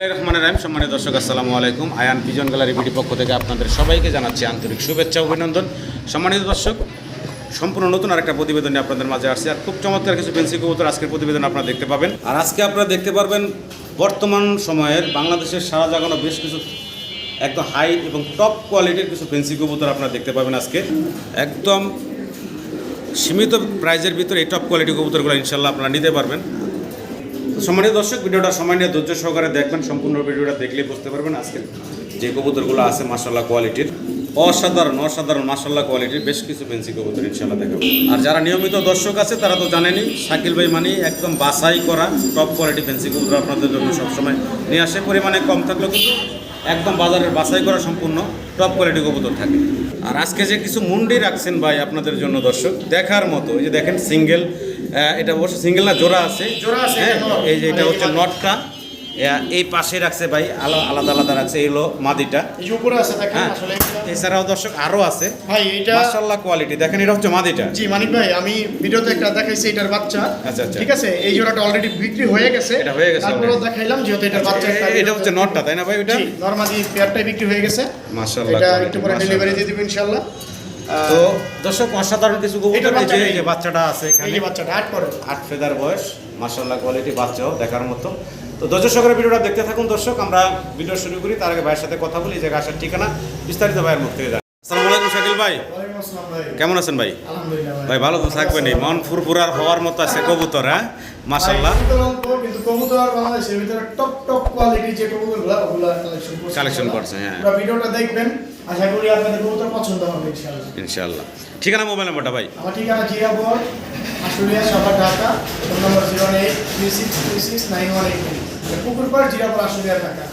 রহমানের রাহিম। সম্মানিত দর্শক, আসসালামু আলাইকুম। আয়ান পিজন গ্যালারি বিডি পক্ষ থেকে আপনাদের সবাইকে জানাচ্ছি আন্তরিক শুভেচ্ছা, অভিনন্দন। সম্মানিত দর্শক, সম্পূর্ণ নতুন আরেকটা প্রতিবেদন আপনাদের মাঝে আসছে। আর খুব চমৎকার কিছু পেন্সি কবুতর আজকের প্রতিবেদন আপনারা দেখতে পাবেন। আর আজকে আপনারা দেখতে পারবেন, বর্তমান সময়ের বাংলাদেশের সারা জাগানো বেশ কিছু একদম হাই এবং টপ কোয়ালিটির কিছু ফেন্সি কবুতর আপনারা দেখতে পাবেন আজকে। একদম সীমিত প্রাইজের ভিতরে এই টপ কোয়ালিটি কবুতরগুলো ইনশাল্লাহ আপনারা নিতে পারবেন। তো সম্মানিত দর্শক, ভিডিওটা সময় নিয়ে ধৈর্য সহকারে দেখবেন, সম্পূর্ণ ভিডিওটা দেখলেই বুঝতে পারবেন আজকে যে কবুতরগুলো আছে মাসাল্লাহ কোয়ালিটির অসাধারণ অসাধারণ মাসাল্লাহ কোয়ালিটির বেশ কিছু পেন্সি কবুতর ইনশাল্লাহ দেখাবো। আর যারা নিয়মিত দর্শক আছে, তারা তো জানেনি শাকিল ভাই মানে একদম বাছাই করা টপ কোয়ালিটি পেন্সি কবুতর আপনাদের জন্য সবসময় নিয়ে আসে, পরিমাণে কম থাকলেও কিন্তু একদম বাজারের বাছাই করা সম্পূর্ণ টপ কোয়ালিটি কবুতর থাকে। আর আজকে যে কিছু মুন্ডি রাখছেন ভাই আপনাদের জন্য দর্শক, দেখার মতো, এই যে দেখেন সিঙ্গেল এটা অবশ্য সিঙ্গেল না জোড়া আছে। জোড়া আছে, হ্যাঁ, এটা। এই যে এটা মানে হচ্ছে নটটা এই পাশে রাখছে ভাই আলা- আলাদা আলাদা রাখছে এই হলো মাদিটা। উপরে আছে দেখেন হ্যাঁ আসলে এছাড়াও দর্শক আরও আছে। ভাই এটা মাশাআল্লাহ কোয়ালিটি দেখেন এটা হচ্ছে মাদিটা। জি মানিক ভাই আমি ভিডিওতে একটা দেখাইছি এটার বাচ্চা। আচ্ছা, আচ্ছা। ঠিক আছে এই জোড়াটা অলরেডি বিক্রি হয়ে গেছে। এটা হয়ে গেছে already। দেখাইলাম যেহেতু এটার বাচ্চা এটা হচ্ছে নটটা তাই না ভাই জি নরমালি পেয়ারটাই বিক্রি হয়ে গেছে। মাশাআল্লাহ এটা একটু পরে ডেলিভারি দিয়ে দিব ইনশাআল্লাহ। তো দর্শক অসাধারণ কিছু কবুতর এটার এই যে বাচ্চাটা যে আছে এই এখানে। যে বাচ্চাটা আট ফেদার বয়স মাশাআল্লাহ কোয়ালিটি বাচ্চাও দেখার মতো। তো দর্শক সহকারে ভিডিওটা দেখতে থাকুন দর্শক আমরা ভিডিও শুরু করি তার আগে ভাইয়ের সাথে কথা বলি এই জায়গা আসার ঠিকানা বিস্তারিত ভাইয়ের মুখ থেকে আসসালামু আলাইকুম শাকিল ভাই। ওয়ালাইকুম আসসালাম ভাই। কেমন আছেন ভাই? ভাই। ভালো তো থাকবেন এই মন ফুরফুরার হওয়ার মতো আছে কবুতর হ্যাঁ? মাশাআল্লাহ। ভাই, কিন্তু কবুতর বাংলাদেশের ভিতরে টপ টপ কোয়ালিটি যে কবুতরগুলো কালেকশন করছে হ্যাঁ। ভিডিওটা দেখবেন আশা করি আপনাদের কবুতর পছন্দ হবে ইনশাআল্লাহ। ইনশাআল্লাহ। ঠিকানা মোবাইল নাম্বারটা ভাই? আমার ঠিকানা Zirabo Ashulia Savar Dhaka. Phone number zero eight three six three six nine one eight পুকুরপাড় Zirabo Ashulia Dhaka.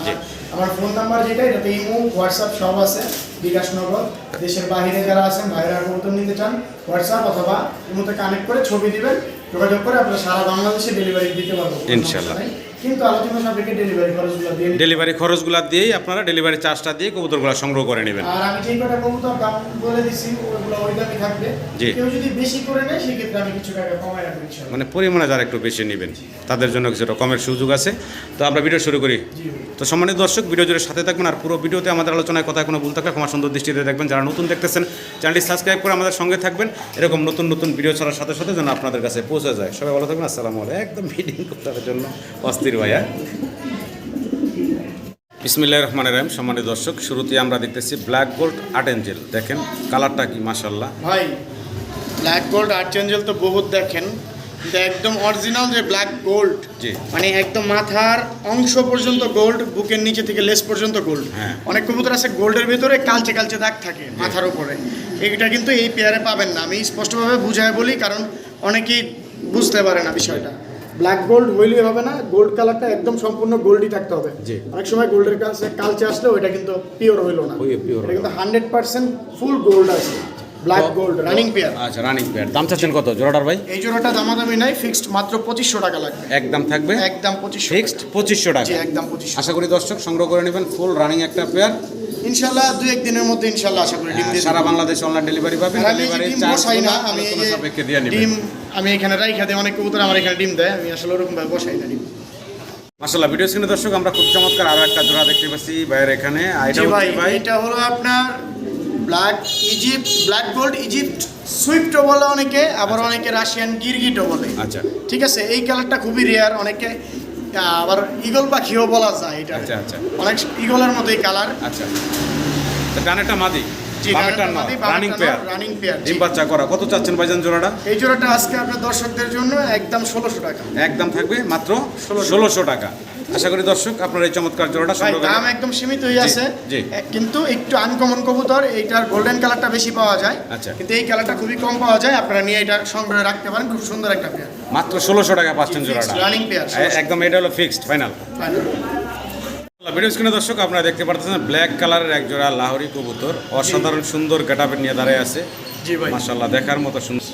আমার ফোন নাম্বার যেটা এটাতে ইমো হোয়াটসঅ্যাপ সব আছে। বিকাশ নগর দেশের বাইরে যারা আছেন ভাইরা কবুতর নিতে চান হোয়াটসঅ্যাপ অথবা ইমোতে কানেক্ট করে ছবি দিবেন যোগাযোগ করে আপনারা সারা বাংলাদেশে ডেলিভারি দিতে পারব। ইনশাআল্লাহ। সমস্যা নাই। কিন্তু আলোচনা সাপেক্ষে ডেলিভারি খরচগুলো দিয়ে ডেলিভারি খরচগুলো দিয়েই আপনারা ডেলিভারি চার্জটা দিয়ে কবুতরগুলো সংগ্রহ করে নেবেন। আর আমি যে কটা কবুতর দাম বলে দিছি ওগুলো ওই দামই থাকবে। জি। কেউ যদি বেশি করে নেয় সেক্ষেত্রে আমি কিছু টাকা কমাই রাখব মানে পরিমাণে যারা একটু বেশি নেবেন তাদের জন্য কিছুটা কমের সুযোগ আছে। তো আমরা ভিডিও শুরু করি। তো সম্মানিত দর্শক ভিডিও জুড়ে সাথে থাকবেন আর পুরো ভিডিওতে আমাদের আলোচনায় কথা কোনো ভুল থাকলে ক্ষমা সুন্দর দৃষ্টিতে দেখবেন। যারা নতুন দেখতেছেন চ্যানেলটি সাবস্ক্রাইব করে আমাদের সঙ্গে থাকবেন। এরকম নতুন নতুন ভিডিও ছাড়ার সাথে সাথে যেন আপনাদের কাছে পৌঁছে যায়। সবাই ভালো থাকবেন। আসসালামু আলাইকুম। একদম ভিডিও করার জন্য। অস্থির ভাইয়া। বিসমিল্লাহ রহমান রাহিম সম্মানিত দর্শক শুরুতে আমরা দেখতেছি ব্ল্যাক গোল্ড আর্ট এঞ্জেল দেখেন কালারটা কি মাসাল্লাহ ভাই ব্ল্যাক গোল্ড আর্ট এঞ্জেল তো বহুত দেখেন কিন্তু একদম অরিজিনাল যে ব্ল্যাক গোল্ড জি। মানে একদম মাথার অংশ পর্যন্ত গোল্ড বুকের নিচে থেকে লেস পর্যন্ত গোল্ড হ্যাঁ। অনেক কবুতর আছে গোল্ডের ভিতরে কালচে কালচে দাগ থাকে মাথার উপরে। এটা কিন্তু এই পেয়ারে পাবেন না। আমি স্পষ্টভাবে বুঝায় বলি কারণ অনেকেই বুঝতে পারে না বিষয়টা। ব্ল্যাক গোল্ড হইলেই হবে না গোল্ড কালারটা একদম সম্পূর্ণ গোল্ডই থাকতে হবে। অনেক সময় গোল্ডের কাছে কালচে আসলে ওইটা কিন্তু পিওর হইল না। এটা কিন্তু হান্ড্রেড পার্সেন্ট ফুল গোল্ড আছে। ব্ল্যাক গোল্ড রানিং পেয়ার আচ্ছা রানিং পেয়ার দাম চাচ্ছেন কত? জোড়াটার ভাই? এই জোড়াটা দামাদামি নাই ফিক্সড মাত্র পঁচিশশো টাকা লাগবে। একদম থাকবে? একদম পঁচিশশো ফিক্সড পঁচিশশো টাকা। একদম পঁচিশশো আশা করি দর্শক সংগ্রহ করে নেবেন ফুল রানিং একটা পেয়ার ইনশাল্লাহ দুই এক দিনের মধ্যে ইনশাল্লাহ আশা করি ডিম সারা বাংলাদেশ অনলাইন ডেলিভারি পাবেন ডেলিভারি চার্জ না আমি সাপেক্ষে দিয়ে নেবেন। ডিম আমি এখানে রাইখা দিই অনেক কবুতর আমার এখানে ডিম দেয় আমি আসলে ওরকম ভাবে বসাই না ডিম। মাশাআল্লাহ ভিডিও স্ক্রিনে দর্শক আমরা খুব চমৎকার আরও একটা জোড়া দেখতে পাচ্ছি ভাইয়ের এখানে। এটা ভাই এটা হলো আপনার black Egypt black gold Egypt সুইফটও বলে অনেকে আবার অনেকে রাশিয়ান গিরগিটও বলে। আচ্ছা। ঠিক আছে? এই কালারটা খুবই রেয়ার অনেকে আবার ইগল পাখিও বলা যায় এটা। আচ্ছা, আচ্ছা। অনেক ইগলের মতোই কালার। আচ্ছা। ডানেরটা মাদি? জি, বামেরটা রানিং পেয়ার নর, running pair, জি। ডিম বাচ্চা করা। কত চাচ্ছেন ভাইজান জোড়াটা? এই জোড়াটা আজকে আপনার দর্শকদের জন্য একদম ষোলোশো টাকা। একদম থাকবে মাত্র ষোলোশো টাকা। আশা করি দর্শক আপনার এই চমৎকার জোড়াটা সংগ্রহ দাম একদম সীমিত হয়ে আছে। কিন্তু একটু আনকমন কবুতর এইটার গোল্ডেন কালারটা বেশি পাওয়া যায়। আচ্ছা। কিন্তু এই কালারটা খুবই কম পাওয়া যায়। আপনারা নিয়ে এটা সংগ্রহে রাখতে পারেন। খুব সুন্দর একটা পেয়ার মাত্র ষোলোশো টাকা পাচ্ছেন জোড়াটা। pair, এ- একদম এটা হলো ফিক্সড ফাইনাল ভিডিও স্ক্রিনে দর্শক আপনারা দেখতে পাচ্ছেন ব্ল্যাক কালারের এক জোড়া লাহোরি কবুতর। অসাধারণ সুন্দর গেটাপের নিয়ে দাঁড়িয়ে আছে। জি ভাই। মাশাল্লাহ দেখার মতো সুন্দর।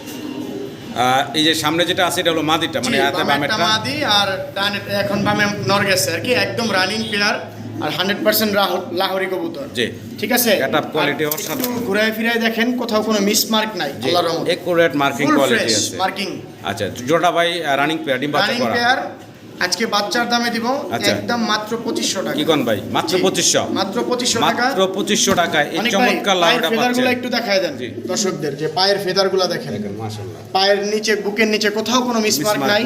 এই যে সামনে যেটা আছে এটা হলো মাদিটা মানে হাতে বামেরটা মাদি আর ডানেরটা এখন বামে নর গেছে আর কি একদম রানিং পেয়ার আর হান্ড্রেড পার্সেন্ট লাহোরি কবুতর। জি। ঠিক আছে? quality আর অসাধারণ। ঘুরায় ফিরায় দেখেন কোথাও কোনো মিস মার্ক নাই আল্লাহর রহমতে। একুরেট মার্কিং কোয়ালিটি আছে। মার্কিং আচ্ছা জোড়া ভাই রানিং পেয়ার ডিম বাচ্চা রানিং করা। পেয়ার আজকে বাচ্চার দামে দিব আচ্ছা। একদম মাত্র পঁচিশশো টাকা। কি কন ভাই? মাত্র জি, পঁচিশশো? মাত্র পঁচিশশো টাকা। মাত্র পঁচিশশো টাকায় এই ভাই, চমৎকার ফেদারগুলো পাচ্ছেন একটু দেখায় দেন। জি। দর্শকদের যে পায়ের ফেদারগুলো দেখেন। দেখেন মাশাআল্লাহ। পায়ের নিচে বুকের নিচে কোথাও কোনো মিসমার্ক নাই।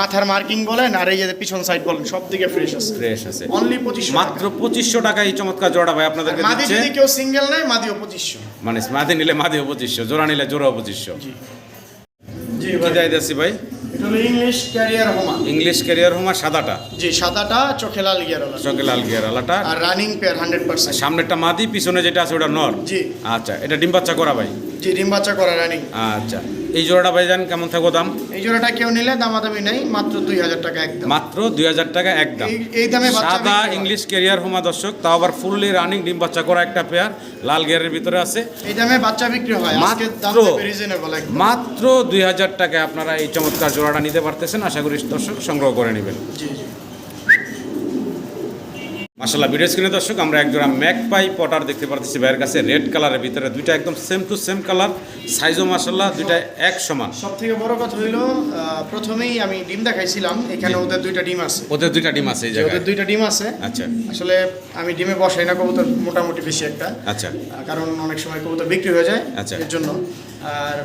মাথার মার্কিং বলেন আর এই যে পিছন সাইড বলেন সব দিকে ফ্রেশ আছে। ফ্রেশ আছে। অনলি পঁচিশশো মাত্র পঁচিশশো টাকায় এই চমৎকার জোড়া ভাই আপনাদেরকে মাদি যদি কেউ সিঙ্গেল নাই মাদিও পঁচিশশো। মানে মাদি নিলে মাদিও পঁচিশশো জোড়া নিলে জোড়াও পঁচিশশো। জি। কি যাইতেছি ভাই? এটা হলো English carrier homer. English carrier homer সাদাটা। জি সাদাটা চোখে লাল গিয়ার চোখে লাল গিয়ারওয়ালাটা আর রানিং পেয়ার হান্ড্রেড পার্সেন্ট সামনেরটা মাদি পিছনে যেটা আছে ওটা নর। জি। আচ্ছা এটা ডিম বাচ্চা করা ভাই? জি ডিম বাচ্চা করা রানিং আচ্ছা। এই জোড়াটা ভাই জান কেমন থাকব দাম? এই জোড়াটা কেউ নিলে দামাদামি নেই মাত্র দুই হাজার টাকা একদম মাত্র দুই হাজার টাকা একদম এই- দামে সাদা ইংলিশ ক্যারিয়ার হোমা দর্শক তাও আবার ফুললি রানিং ডিম বাচ্চা করা একটা পেয়ার লাল গিয়ারের ভিতরে আছে। এই দামে বাচ্চা বিক্রি হয় মাত্র। রিজনেবল একদম। মাত্র দুই হাজার টাকায় আপনারা এই চমৎকার জোড়াটা নিতে পারতেছেন। আশা করি দর্শক সংগ্রহ করে নেবেন। জি জি। মাসাল্লাহ ভিডিও স্ক্রিনে দর্শক আমরা এক জোড়া ম্যাক পাই পটার দেখতে পারতেছি ভাইয়ের কাছে রেড কালারের ভিতরে দুইটা একদম সেম টু সেম কালার সাইজও মাসাল্লাহ দুইটা এক সমান। সব থেকে বড় কথা হইল প্রথমেই আমি ডিম দেখাইছিলাম এখানে ওদের দুইটা ডিম আছে। ওদের দুইটা ডিম আছে এই জায়গায়? ওদের দুইটা ডিম আছে। আচ্ছা। আসলে আমি ডিমে বসাই না কবুতর মোটামুটি বেশি একটা। আচ্ছা। কারণ অনেক সময় কবুতর বিক্রি হয়ে যায় আচ্ছা। এর জন্য। আর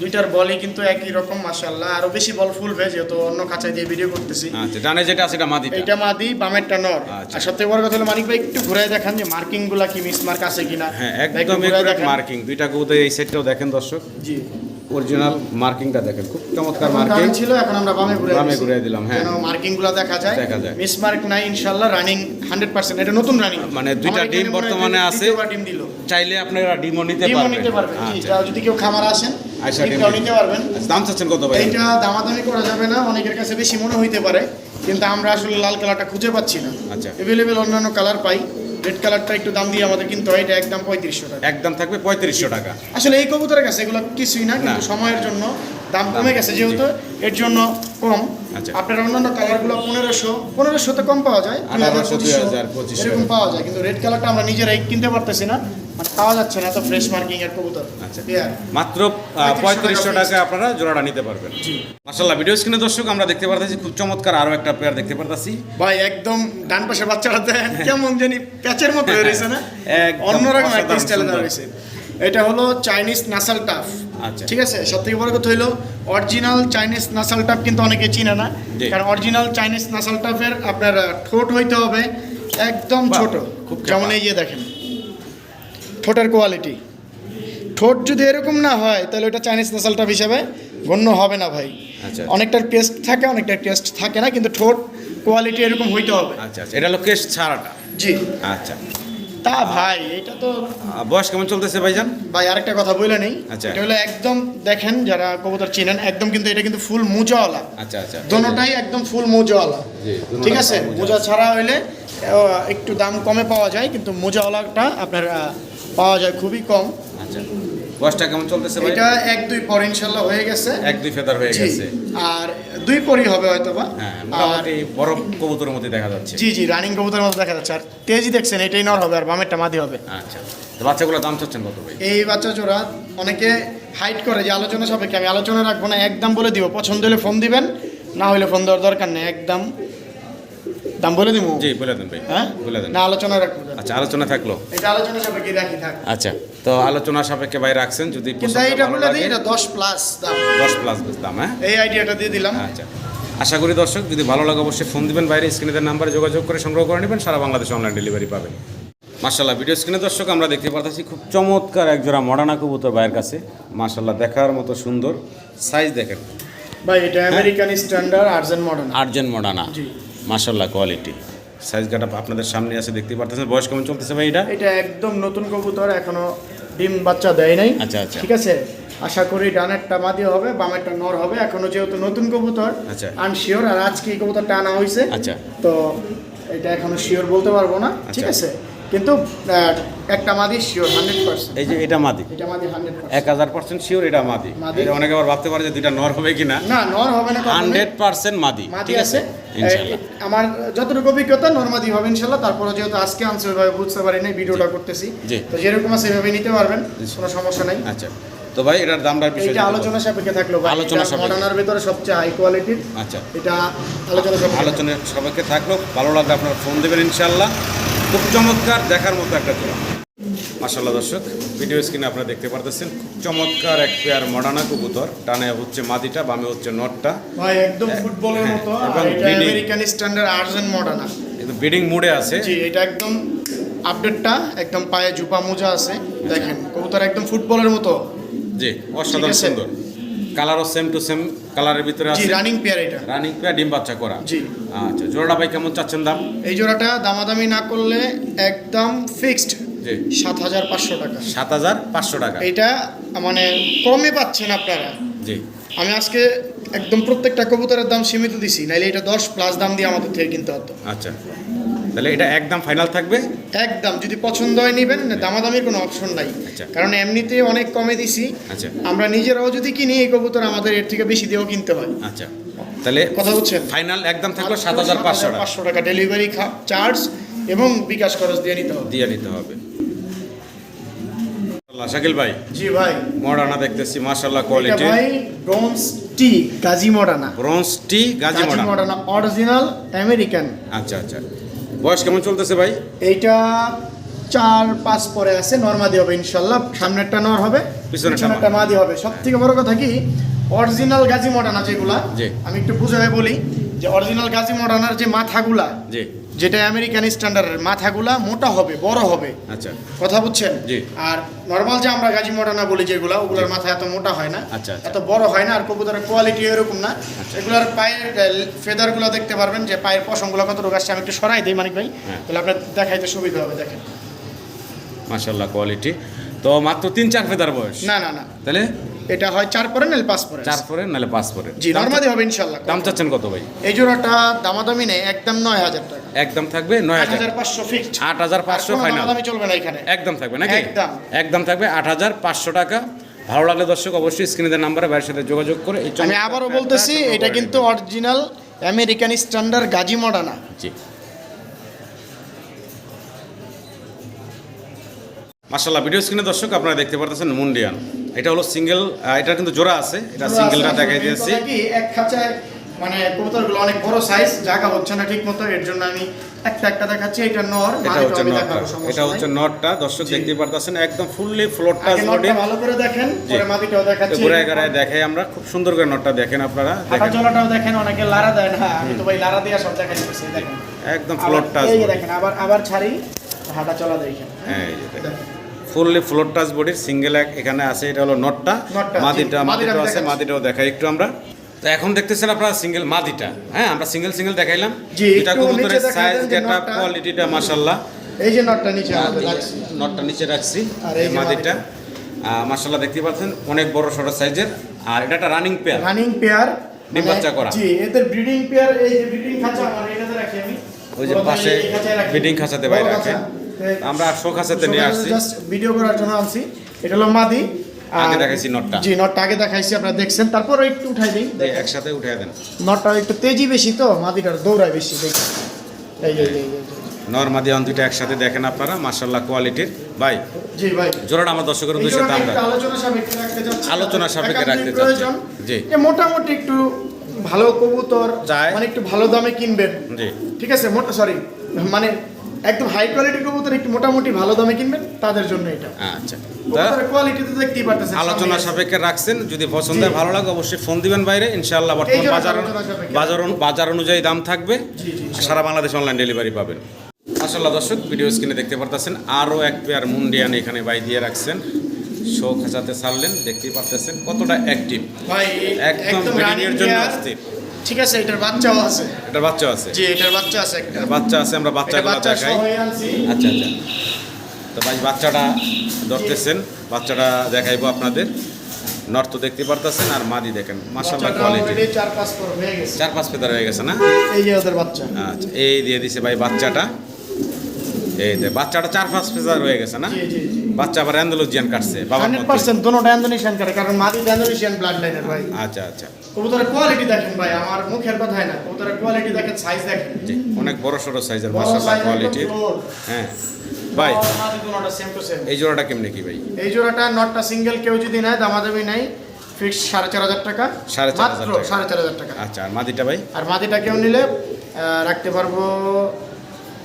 দুইটার বলই কিন্তু একই রকম মাশাল্লাহ আরও বেশি বল ফুলবে যেহেতু অন্য খাঁচায় দিয়ে ভিডিও করতেছি। আচ্ছা ডানে যেটা আছে এটা মাদিটা? এইটা মাদি বামেরটা নর। আচ্ছা। আর সবথেকে বড় কথা হলো মানিক ভাই একটু ঘুরে দেখান যে মার্কিংগুলা কি মিস মার্ক আছে কিনা। হ্যাঁ একদম একুরেট মার্কিং দুইটা কবুতর এই সেটটাও দেখেন দর্শক। জি। অরিজিনাল মার্কিংটা দেখেন। খুব চমৎকার মার্কিং ছিল এখন আমরা বামে ঘুরে বামে ঘুরাই দিলাম, হ্যাঁ। যেন মার্কিংগুলা দেখা যায়? দেখা যায়। মিস মার্ক নাই ইনশাআল্লাহ রানিং 100% এটা নতুন রানিং মানে দুইটা ডিম বর্তমানে আছে। ডিম দিল। চাইলে আপনারা ডিমও নিতে ডিমও পারবেন। নিতে পারবেন। আচ্ছা। যদি কেউ খামার আসেন আচ্ছা, নিতে- নিতে পারবেন। দাম চাচ্ছেন কত ভাই? এইটা দামাদামি করা যাবে না অনেকের কাছে বেশি মনে হইতে পারে কিন্তু আমরা আসলে লাল কালারটা খুঁজে পাচ্ছি না। আচ্ছা। অ্যাভেলেবেল অন্যান্য কালার পাই রেড কালারটা একটু দাম দিয়ে আমাদের কিন্তু হয় এটা একদম পঁয়ত্রিশশো টাকা। একদম থাকবে পঁয়ত্রিশশো টাকা। আসলে এই কবুতরের কাছে এগুলো কিছুই না কিন্তু না। সময়ের জন্য দাম কমে গেছে যেহেতু এর জন্য কম। আচ্ছা। আপনার অন্যান্য কালারগুলো পনেরোশো পনেরোশো তো কম পাওয়া যায় দুই হাজার, পঁচিশশো, এরকম পাওয়া যায়। কিন্তু রেড কালারটা আমরা নিজেরাই কিনতে পারতেছি না মানে পাওয়া যাচ্ছে না এত ফ্রেশ মার্কিং এর কবুতর। আচ্ছা। মাত্র পঁয়ত্রিশশো। টাকা আপনারা জোড়াটা নিতে পারবেন। মাসাল্লাহ ভিডিও স্ক্রিনে দর্শক আমরা দেখতে পারতেছি খুব চমৎকার আরও একটা পেয়ার দেখতে পারতেছি। ভাই একদম ডান পাশের বাচ্চাটা দেন কেমন জানি প্যাচের মতো হয়ে রয়েছে না? অন্যরকম একটা স্টাইলে সুন্দর। এটা হলো চাইনিজ নাসাল টাফ আচ্ছা। ঠিক আছে? সব থেকে বড় কথা হলো অরিজিনাল চাইনিজ নাসাল টাফ কিন্তু অনেকে চিনে না। কারণ অরিজিনাল চাইনিজ নাসাল টাফের আপনার ঠোঁট হইতে হবে একদম ছোট। খুব যেমন এই যে দেখেন ঠোঁটের কোয়ালিটি ঠোঁট যদি এরকম না হয় তাহলে ওটা চাইনিজ নাসাল টাফ হিসাবে গণ্য হবে না ভাই। আচ্ছা। অনেকটার টেস্ট থাকে অনেকটার টেস্ট থাকে না কিন্তু ঠোঁট কোয়ালিটি এরকম হইতে হবে। আচ্ছা আচ্ছা। এটা হলো কেশ ছাড়াটা। জি। আচ্ছা। তা ভাই এটা তো বয়স কেমন চলতেছে ভাইজান? ভাই আরেকটা কথা বলে নেই। আচ্ছা। এটা হলো একদম দেখেন যারা কবুতর চিনেন একদম কিন্তু এটা কিন্তু ফুল মোজাওয়ালা আচ্ছা আচ্ছা। দোনোটাই একদম ফুল মোজাওয়ালা ঠিক আছে। মোজা ছাড়া হইলে একটু দাম কমে পাওয়া যায় কিন্তু মোজাওয়ালাটা আপনার পাওয়া যায় খুবই কম। আচ্ছা। বয়সটা কেমন চলতেছে ভাই? এটা এক দুই পর ইনশাল্লাহ হয়ে গেছে। এক দুই ফেদার হয়ে গেছে। আর দুই পরই হবে হয়তো বা হ্যাঁ আর এই বড় কবুতরের মধ্যে দেখা যাচ্ছে। জি জি রানিং কবুতরের মধ্যে দেখা যাচ্ছে। আর তেজি দেখছেন এটাই নর হবে আর বামেরটা মাদি হবে। আচ্ছা। বাচ্চাগুলো দাম চাচ্ছেন কত ভাই? এই বাচ্চা জোড়া অনেকে হাইট করে যে আলোচনা সাপেক্ষে আমি আলোচনা রাখব না একদম বলে দিব। পছন্দ হলে ফোন দিবেন না হলে ফোন দেওয়ার দরকার নেই একদম দাম বলে দিব জি বলে দেন ভাই। হ্যাঁ? বলে দেন। না আলোচনা রাখব। আচ্ছা আলোচনা থাকল। এটা আলোচনা সাপেক্ষে রাখি থাক। আচ্ছা তো আলোচনা সাপেক্ষে ভাই রাখছেন যদি কিন্তু এইটা বলে দিই এটা দশ প্লাস দাম। দশ প্লাস দাম হ্যাঁ? এই আইডিয়াটা দিয়ে দিলাম। আচ্ছা। আশা করি দর্শক যদি ভালো লাগে অবশ্যই ফোন দিবেন বাইরে স্ক্রিনের নাম্বারে যোগাযোগ করে সংগ্রহ করে নেবেন সারা বাংলাদেশে অনলাইন ডেলিভারি পাবেন। মার্শাল্লাহ ভিডিও স্ক্রিনে দর্শক আমরা দেখতে পারতেছি খুব চমৎকার এক জোড়া মডানা কবুতর ভাইয়ের কাছে। মার্শাল্লাহ দেখার মতো সুন্দর সাইজ দেখেন। ভাই এটা American standard argent modern argent Modena জি। মার্শাল্লাহ কোয়ালিটি সাইজ গাটা আপনাদের সামনে আছে দেখতে পারতেছেন বয়স কেমন চলতেছে ভাই এটা এটা একদম নতুন কবুতর এখনও ডিম বাচ্চা দেয় নাই আচ্ছা, আচ্ছা। ঠিক আছে আশা করি ডানেরটা মাদি হবে বামেরটা নর হবে এখনও যেহেতু নতুন কবুতর আচ্ছা। আনশিওর আর আজকে এই কবুতরটা আনা হয়েছে আচ্ছা। তো এটা এখনও শিওর বলতে পারব না ঠিক আচ্ছা। আছে কিন্তু একটা মাদি শিওর হান্ড্রেড পার্সেন্ট এই যে এটা মাদি। এটা মাদি হান্ড্রেড এক হাজার পার্সেন্ট শিওর এটা মাদি। অনেকে আবার ভাবতে পারে যে দুইটা নর হবে কিনা। না নর হবে না। হান্ড্রেড পার্সেন্ট মাদি ঠিক আছে? আমার যতটুকু অভিজ্ঞতা নর্মাদি হবে ইনশাল্লাহ। তারপরে যেহেতু আজকে আনছে ওইভাবে বুঝতে পারি নাই ভিডিওটা করতেছি। তো যেরকম আছে এভাবে নিতে পারবেন কোনো সমস্যা নাই। আচ্ছা। তো ভাই এটার দামটার বিষয়ে এটা আলোচনা সাপেক্ষে থাকল ভাই। আলোচনা সাপেক্ষে। মডার্নার ভিতরে সবচেয়ে হাই কোয়ালিটির আচ্ছা। এটা আলোচনা সাপেক্ষে। আলোচনার সবাইকে থাকল। ভালো লাগলে আপনারা ফোন দেবেন ইনশাল্লাহ। খুব চমৎকার দেখার মতো একটা জোড়া মাসাল্লাহ দর্শক ভিডিও স্ক্রিনে আপনারা দেখতে পারতেছেন খুব চমৎকার এক পেয়ার মডানা কবুতর। ডানে হচ্ছে মাদিটা বামে হচ্ছে নটটা। ভাই একদম ফুটবলের হ্যাঁ, মতো। এবং এটা আমেরিকান স্ট্যান্ডার্ড আর্জেন্ট মডানা কিন্তু ব্রিডিং মুডে আছে। জি এটা একদম আপডেটটা একদম পায়ে জুপা মোজা আছে। দেখেন কবুতর একদম ফুটবলের মতো। জি অসাধারণ সুন্দর। কালারও সেম টু সেম কালারের ভিতরে জি আছে? রানিং পেয়ার এটা। রানিং পেয়ার ডিম বাচ্চা করা। জি। আচ্ছা জোড়াটা ভাই কেমন চাচ্ছেন দাম? এই জোড়াটা দামাদামি না করলে একদম ফিক্সড জি। সাত হাজার পাঁচশো টাকা। সাত হাজার পাঁচশো টাকা। এটা মানে কমে পাচ্ছেন আপনারা। জি। আমি আজকে একদম প্রত্যেকটা কবুতরের দাম সীমিত দিছি নাইলে এটা দশ প্লাস দাম দিয়ে আমাদের থেকে কিনতে হতো। আচ্ছা। তাহলে এটা একদম ফাইনাল থাকবে? একদম যদি পছন্দ হয় নেবেন দামাদামির কোনো অপশন নাই। আচ্ছা। কারণ এমনিতে অনেক কমে দিছি। আচ্ছা। আমরা নিজেরাও যদি কিনি এই কবুতর আমাদের এর থেকে বেশি দিয়েও কিনতে হয়। আচ্ছা। তাহলে কথা হচ্ছে ফাইনাল একদম থাকল সাত হাজার পাঁচশো টাকা। পাঁচশো টাকা ডেলিভারি চার্জ এবং বিকাশ খরচ দিয়ে নিতে হবে। দিয়ে নিতে হবে। শাকিল ভাই। জি ভাই। মডার্না দেখতেছি মাশাল্লাহ এটা কোয়ালিটি ভাই ব্রোঞ্জ টি গাজি মডানা। ব্রোঞ্জ টি Gazzi Gazzi Modena. Original American আচ্ছা আচ্ছা। বয়স কেমন চলতেছে ভাই? এইটা চার পাঁচ পরে আছে নর্মাদি হবে ইনশাল্লাহ। সামনেরটা নর হবে পিছনেরটা মাদি হবে। সব থেকে বড় কথা কি অরিজিনাল গাজি মডানা যেগুলা এগুলা আমি একটু বুঝাই বলি। যে অরিজিনাল গাজি মডানার যে মাথাগুলা জি। যেটা আমেরিকান স্ট্যান্ডার্ডের মাথাগুলা মোটা হবে বড় হবে। আচ্ছা। কথা বুঝছেন? জি। আর নর্মাল যে আমরা গাজি মডানা বলি যেগুলা ওগুলোর মাথা এত মোটা হয় না আচ্ছা, আচ্ছা। এত বড় হয় না আর কবুতরের কোয়ালিটি এরকম না। আচ্ছা। এগুলার পায়ের ফেদারগুলো দেখতে পারবেন যে পায়ের পশমগুলো কত রোগ আসছে আমি একটু সরাই দিই মানিক ভাই। হ্যাঁ। তাহলে আপনার দেখাইতে সুবিধা হবে দেখেন। মাশাল্লাহ কোয়ালিটি তো মাত্র তিন চার ফেদার বয়স? না না না। তাহলে? এটা হয় চার পরে নাহলে পাঁচ পরে? চার পরে নাহলে পাঁচ পরে। জি নর্মালি হবে ইনশাল্লাহ দাম চাচ্ছেন কত ভাই? এই জোড়াটা দামাদামি নেই একদম নয় হাজার টাকা। একদম থাকবে নয় হাজার। পাঁচশো ফিক্সড আট হাজার পাঁচশো ফাইনাল দামাদামি চলবে না এখানে। একদম থাকবে নাকি? একদম। একদম থাকবে আট হাজার পাঁচশো টাকা। ভালো লাগলে দর্শক অবশ্যই স্ক্রিনের নাম্বারে ভাইয়ের সাথে যোগাযোগ করে আমি আবারও বলতেছি এটা কিন্তু original American standard Gazzi Modena জি। মাশাল্লাহ ভিডিও স্ক্রিনে দর্শক আপনারা দেখতে পারতেছেন মুন্ডিয়ান। এটা হলো সিঙ্গেল এটা কিন্তু জোড়া আছে এটা সিঙ্গেলটা দেখাই দিয়েছি। এক খাঁচায় মানে কবুতরগুলো অনেক বড় সাইজ জায়গা হচ্ছে না ঠিক মতো এর জন্য আমি একটা একটা দেখাচ্ছি এটা নর এটা হচ্ছে এটা হচ্ছে। নটটা দর্শক দেখতে পারতেছেন একদম ফুললি ফ্লোর টাচ বডি ভালো করে দেখেন পরে মাদিটাও দেখাচ্ছি। ঘুরে ঘুরে দেখাই আমরা খুব সুন্দর করে নটটা দেখেন আপনারা দেখেন। চলাটাও দেখেন অনেকে লারা দেয় না আমি তো ভাই লারা দিয়ে সব দেখা দিতেছি দেখেন। একদম এই দেখেন আবার আবার ছাড়ি হাঁটা চলা দেখেন। এই দেখেন। ফুললি ফ্লোর টাচ বডির সিঙ্গেল এক এখানে আছে এটা হলো নটটা মাদিটা মাদিটা মাদিটাও আছে মাদিটাও দেখাই একটু আমরা। তো এখন দেখতেছেন আপনারা সিঙ্গেল মাদিটা হ্যাঁ আমরা সিঙ্গেল সিঙ্গেল দেখাইলাম। এটা কবুতরের সাইজ যেটা কোয়ালিটিটা মাশাআল্লাহ। এই যে নটটা নিচে নটটা নিচে রাখছি আর এই মাদিটা। মাশাআল্লাহ দেখতে পাচ্ছেন অনেক বড় সড়ো সাইজের আর এটা একটা রানিং পেয়ার রানিং পেয়ার ডিম বাচ্চা করা। জি এদের ব্রিডিং পেয়ার এই যে ব্রিডিং খাঁচা আমার এটাতে রাখি আমি। ওই যে পাশে breeding খাঁচাতে বাইরে রাখে। আমরা শো খাঁচাতে নিয়ে আসছি। জাস্ট ভিডিও করার জন্য আনছি। এটা হলো মাদি। আগে দেখাইছি নটটা। জি নটটা আগে দেখাইছি আপনারা দেখছেন। তারপর একটু উঠাই দিই। একসাথে উঠাই দেন। নটটা একটু তেজি বেশি তো মাদিটার দৌড়ায় বেশি দেখি এই যে। নর্মাদি অন দুইটা একসাথে দেখেন আপনারা মাশাআল্লাহ কোয়ালিটির। ভাই জি ভাই। জোড়াটা আমার দর্শকের উদ্দেশ্যে দাম আলোচনা সাপেক্ষে রাখতে চাচ্ছি। আলোচনা সাপেক্ষে রাখতে জি। মোটামুটি একটু ভালো কবুতর চায়। মানে একটু ভালো দামে কিনবেন। জি। ঠিক আছে মোটা সরি মানে একদম হাই কোয়ালিটির কবুতর একটু মোটামুটি ভালো দামে কিনবেন তাদের জন্য এটা। আচ্ছা। তা কবুতরের দেখতেই পারতেছেন আলোচনা সাপেক্ষে রাখছেন যদি পছন্দ ভালো লাগে অবশ্যই ফোন দিবেন বাইরে ইনশাআল্লাহ বর্তমান বাজার বাজার বাজার অনুযায়ী দাম থাকবে। সারা বাংলাদেশ অনলাইন ডেলিভারি পাবেন। মাশাআল্লাহ দর্শক ভিডিও স্ক্রিনে দেখতে পারতেছেন আরও এক পেয়ার মুন্ডিয়ান এখানে বাই দিয়ে রাখছেন। শো খাঁচাতে ছাড়লেন দেখতেই পারতেছেন কতটা অ্যাক্টিভ একদম জন্য অস্থির। ঠিক আছে এটার বাচ্চাও আছে। এটার বাচ্চা আছে? জি এটার বাচ্চা আছে একটা। বাচ্চা আছে আমরা বাচ্চাগুলো বাচ্চা দেখাই। আচ্ছা আচ্ছা। তো ভাই বাচ্চাটা ধরতেছেন বাচ্চাটা দেখাইবো আপনাদের। নর্থ দেখতে পারতেছেন আর মাদি দেখেন। মাশাআল্লাহ কোয়ালিটি চার পাঁচ ফেদার হয়ে গেছে না? এই যে ওদের বাচ্চা। আচ্ছা এই দিয়ে দিছে ভাই বাচ্চাটা। এই দে বাচ্চাটা চার পাঁচ ফেদার হয়ে গেছে না? বাচ্চা আবার অ্যান্ডালুজিয়ান কাটছে মতো পার্সেন্ট দোনোটা ইন্দোনেশিয়ান করে কারণ মাদি ইন্দোনেশিয়ান ব্লাড লাইনের ভাই। আচ্ছা আচ্ছা। কবুতরের কোয়ালিটি দেখেন ভাই আমার মুখের কথাই না কবুতরের কোয়ালিটি দেখেন সাইজ দেখেন। জি অনেক বড় সড়ো সাইজের মাশাআল্লাহ floor। হ্যাঁ। ভাই এই জোড়াটা কেমনে কি ভাই? এই জোড়াটা নটটা সিঙ্গেল কেউ যদি নেয় দামাদামি নাই ফিক্স সাড়ে চার হাজার টাকা সাড়ে চার হাজার টাকা। সাড়ে চার হাজার টাকা। আচ্ছা আর মাদিটা ভাই? আর মাদিটা কেউ নিলে রাখতে পারব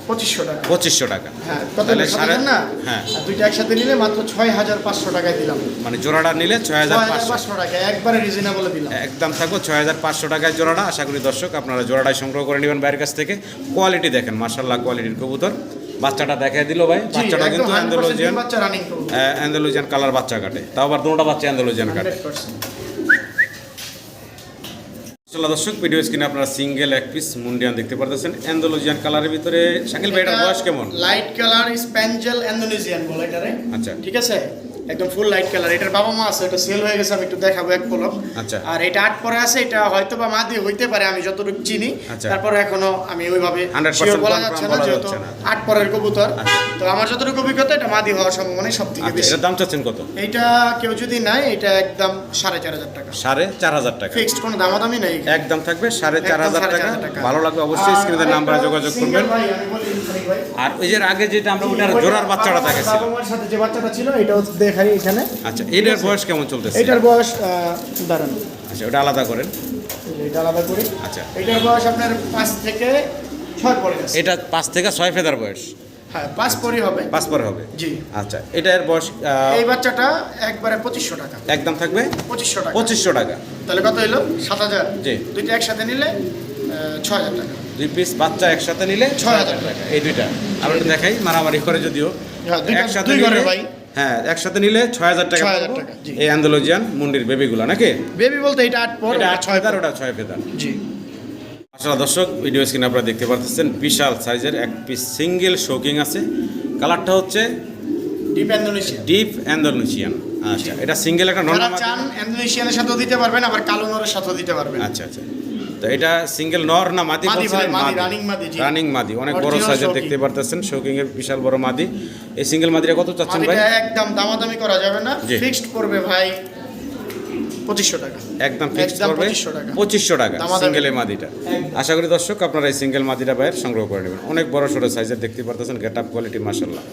পঁচিশশো টাকা। পঁচিশশো টাকা। হ্যাঁ তাহলে সাড়ে সাড়ে- না? হ্যাঁ। দুইটা একসাথে নিলে মাত্র ছয় হাজার পাঁচশো টাকায় দিলাম। মানে জোড়াটা নিলে ছয় হাজার পাঁচশো টাকা একবারে রিজনেবল দিলাম। একদম থাকব ছয় হাজার পাঁচশো টাকায় জোড়াটা। আশা করি দর্শক আপনারা জোড়াটাই সংগ্রহ করে নেবেন বাইরের কাছ থেকে। কোয়ালিটি দেখেন মার্শাল্লাহ কোয়ালিটির কবুতর। বাচ্চাটা দেখাই দিল ভাই। বাচ্চাটা কিন্তু 100% অ্যান্ডোলজিয়ান অ্যান্ডোলজিয়ান কালার বাচ্চা কাটে। তাও আবার দুটা বাচ্চা অ্যান্ডোলজিয়ান কাটে। 100% দর্শক ভিডিও স্ক্রিনে আপনারা সিঙ্গেল এক পিস মুন্ডিয়ান দেখতে পারতেছেন। অ্যান্ডোলোজিয়ান কালারের ভিতরে শাকিল ভাই এটার বয়স কেমন? লাইট কালার স্প্যাঞ্জেল অ্যান্ডোলোজিয়ান বলে এটারে। আচ্ছা। ঠিক আছে? একদম ফুল লাইট কালার এটার বাবা মা আছে এটা সেল হয়ে গেছে আমি একটু দেখাবো এক পলক আচ্ছা। আর এটা আট পরে আছে এটা হয়তো বা মাদি হইতে পারে আমি যতটুকু চিনি। আচ্ছা। তারপর এখনও আমি ওইভাবে 100% বলা যাচ্ছে না যেহেতু আট পরের কবুতর। আচ্ছা। তো আমার যতটুকু অভিজ্ঞতা এটা মাদি হওয়ার সম্ভাবনা সব থেকে আচ্ছা বেশি। দাম চাচ্ছেন কত? এটা কেউ যদি নেয় এটা একদম সাড়ে চার হাজার টাকা। সাড়ে চার হাজার টাকা। ফিক্সড কোনো দামাদামি নেই একদম থাকবে সাড়ে চার হাজার টাকা। ভালো লাগবে অবশ্যই স্ক্রিনের আর নাম্বারে যোগাযোগ করবেন। আর ওই যে আগে যেটা আমরা ওটার জোড়ার বাচ্চাটা দেখেছি বাবা মার সাথে যে বাচ্চাটা ছিল এটাও দেখাই এখানে। আচ্ছা এটার বয়স কেমন চলতেছে? এটার বয়স দাঁড়ান আচ্ছা ওটা আলাদা করেন। এটা আলাদা করি। আচ্ছা। এটার বয়স আপনার পাঁচ থেকে ছয় পরে এটা পাঁচ থেকে ছয় ফেদার বয়স। হ্যাঁ পাঁচ পরই হবে। পাঁচ পরে হবে। জি। আচ্ছা এটার বয়স এই বাচ্চাটা একবারে পঁচিশশো টাকা। একদম থাকবে? পঁচিশশো টাকা। পঁচিশশো টাকা। তাহলে কত হলো সাত হাজার। জি। দুইটা একসাথে নিলে ছয় হাজার টাকা। দুই পিস বাচ্চা একসাথে নিলে ছয় হাজার টাকা। এই দুইটা। আমরা দেখাই মারামারি করে যদিও। হ্যাঁ, একসাথে ভাই। হ্যাঁ একসাথে নিলে ছয় হাজার টাকা 6,000 পাবো। টাকা, এই অ্যান্ডোলজিয়ান মুন্ডির বেবিগুলো নাকি? বেবি বলতে এটা আট পর এটা ছয় ফেদার ওটা ছয় ফেদার। জি। আসলে দর্শক ভিডিও স্ক্রিনে আপনারা দেখতে পাচ্ছেন বিশাল সাইজের এক পিস সিঙ্গেল শোকিং আছে। কালারটা হচ্ছে ডিপ ইন্দোনেশিয়া ডিপ অ্যান্ডোলজিয়ান আচ্ছা এটা সিঙ্গেল একটা নন চান ইন্দোনেশিয়ানের সাথেও দিতে পারবেন আবার কালো নরের সাথেও দিতে পারবেন। আচ্ছা আচ্ছা। তো এটা সিঙ্গেল নর না মাদি। রানিং মাদি অনেক বড় সাইজের দেখতে পারতেছেন শৌকিং এর বিশাল বড় মাদি। এই সিঙ্গেল মাদিটা কত চাচ্ছেন ভাই? একদম দামাদামি করা যাবে না ফিক্সড করবে ভাই পঁচিশশো টাকা। একদম ফিক্সড করবে পঁচিশশো টাকা। দামাদামি। সিঙ্গেল এই মাদিটা। আশা করি দর্শক আপনারা এই সিঙ্গেল মাদিটা বাইরে সংগ্রহ করে নেবেন। অনেক বড় সড়ো সাইজের দেখতে পারতেছেন গেট আপ কোয়ালিটি মাসাল্লাহ